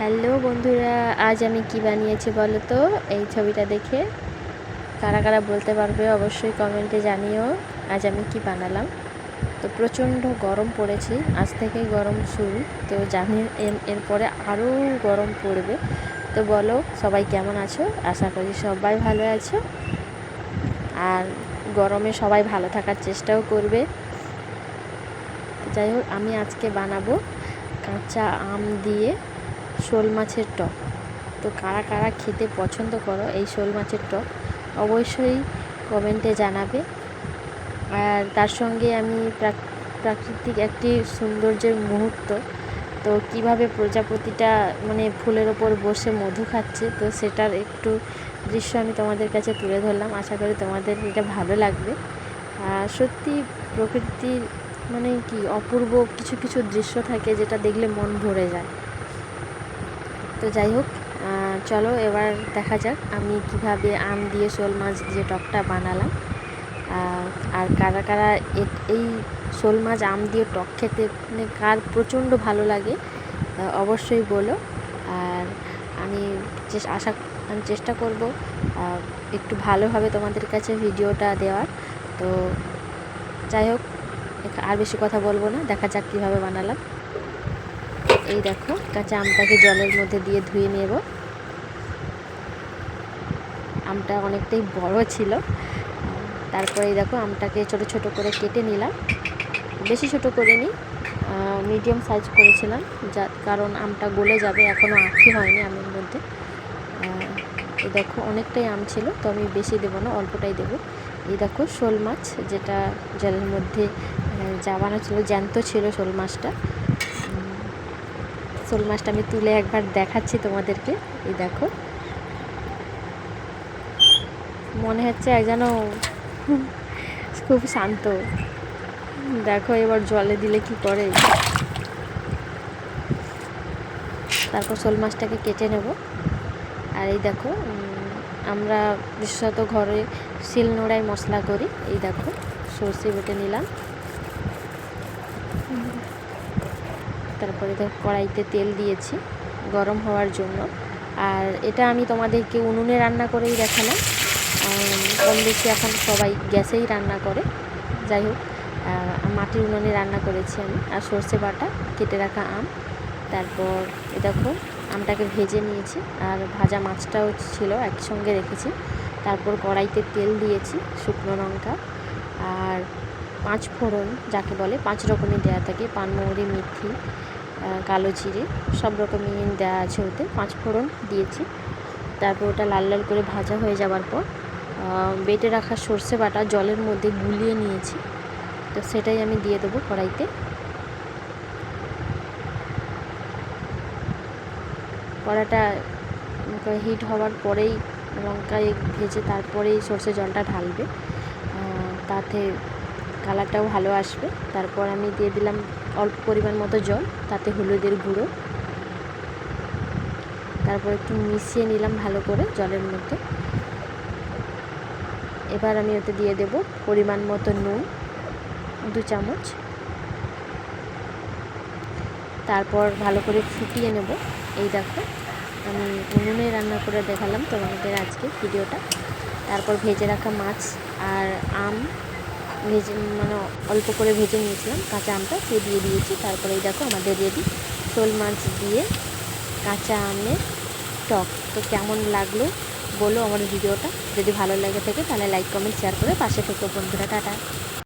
Hello বন্ধুরা, আজ আমি কি বানিয়েছি বলো তো? এই ছবিটা দেখে। কারা কারা বলতে পারবে অবশ্যই কমেন্টে জানিও, আজ আমি কি বানালাম। তো প্রচণ্ড গরম পড়েছে, আজ থেকেই গরম শুরু। তো জানি এরপরে আরও গরম পড়বে। তো বলো, সবাই কেমন আছো? আশা করি সবাই ভালো আছো। আর গরমে সবাই ভালো থাকার চেষ্টাও করবে। যাই হোক, আমি আজকে বানাবো কাঁচা আম দিয়ে শোল মাছের টক। তো কারা কারা খেতে পছন্দ করো এই শোল মাছের টক, অবশ্যই কমেন্টে জানাবে। আর তার সঙ্গে আমি প্রাক- প্রাকৃতিক একটি সৌন্দর্যের মুহূর্ত, তো কীভাবে প্রজাপতিটা মানে ফুলের ওপর বসে মধু খাচ্ছে, তো সেটার একটু দৃশ্য আমি তোমাদের কাছে তুলে ধরলাম। আশা করি তোমাদের এটা ভালো লাগবে। আর সত্যি প্রকৃতির মানে কি অপূর্ব কিছু কিছু দৃশ্য থাকে যেটা দেখলে মন ভরে যায়। তো যাই হোক চলো এবার দেখা যাক আমি কীভাবে আম দিয়ে শোল মাছ দিয়ে টকটা বানালাম। আর কারা কারা এই শোল মাছ আম দিয়ে টক খেতে মানে কার প্রচণ্ড ভালো লাগে অবশ্যই বলো। আর আমি আশা, আমি চেষ্টা করব একটু ভালোভাবে তোমাদের কাছে ভিডিওটা দেওয়ার। তো যাই হোক আর বেশি কথা বলব না, দেখা যাক কীভাবে বানালাম। এই দেখো, কাঁচা আমটাকে জলের মধ্যে দিয়ে ধুয়ে নেব। আমটা অনেকটাই বড় ছিল। তারপরে এই দেখো, আমটাকে ছোট ছোট করে কেটে নিলাম। বেশি ছোট করে নিই মিডিয়াম সাইজ করেছিলাম, যা, কারণ আমটা গলে যাবে এখনও আঁখি হয়নি আমের মধ্যে। এই দেখো, অনেকটাই আম ছিল, তো আমি বেশি দেবো না, অল্পটাই দেবো। এই দেখো, শোল মাছ, যেটা জলের মধ্যে জাবানো ছিল, জ্যান্ত ছিল শোল মাছটা। শোল মাছটা আমি তুলে একবার দেখাচ্ছি তোমাদেরকে। এই দেখো। মনে হচ্ছে যেন খুব শান্ত। দেখো এবার জলে দিলে কি করে। তারপর শোল মাছটাকে কেটে নেব। আর এই দেখো আমরা বিশেষত ঘরে শিলনোড়ায় মশলা করি। এই দেখো, সর্ষে বেটে নিলাম। তারপরে কড়াইতে তেল দিয়েছি গরম হওয়ার জন্য। আর এটা আমি তোমাদেরকে উনুনে রান্না করেই দেখালাম। কম বেশি এখন সবাই গ্যাসেই রান্না করে। যাই হোক মাটির উনুনে রান্না করেছি আমি। আর সর্ষে বাটা, কেটে রাখা আম। তারপর দেখো, আমটাকে ভেজে নিয়েছি। আর ভাজা মাছটাও ছিল, একসঙ্গে রেখেছি। তারপর কড়াইতে তেল দিয়েছি, শুকনো লঙ্কা। আর পাঁচ ফোড়ন যাকে বলে, পাঁচ রকমের দেওয়া থাকে পানমৌরি মেথি কালো জিরে, সব রকমই দেওয়া আছে ওতে। পাঁচ ফোড়ন দিয়েছি। তারপর ওটা লাল লাল করে ভাজা হয়ে যাওয়ার পর বেটে রাখা সর্ষে বাটা জলের মধ্যে গুলিয়ে নিয়েছি। তো সেটাই আমি দিয়ে দেবো কড়াইতে। কড়াটা হিট হওয়ার পরেই লঙ্কায় ভেজে তারপরেই সর্ষে জলটা ঢালবে। তাতে কালারটাও ভালো আসবে। তারপর আমি দিয়ে দিলাম অল্প পরিমাণ মতো জল, তাতে হলুদের গুঁড়ো। তারপর একটু মিশিয়ে নিলাম ভালো করে জলের মধ্যে। এবার আমি ওতে দিয়ে দেব পরিমাণ মতো নুন, দু চামচ। তারপর ভালো করে ফুটিয়ে নেব। এই দেখো, আমি উনুনে রান্না করে দেখালাম তোমাদের আজকে ভিডিওটা। তারপর ভেজে রাখা মাছ আর আম ভেজে মানে অল্প করে ভেজে নিয়েছিলাম কাঁচা আমটা সে দিয়ে দিয়েছি। তারপরে এই দেখো আমাদের রেডি শোল মাছ দিয়ে কাঁচা আমের টক। তো কেমন লাগল বলো আমার ভিডিওটা। যদি ভালো লাগে থাকে তাহলে লাইক কমেন্ট শেয়ার করে পাশে থেকো বন্ধুরা। টাটা।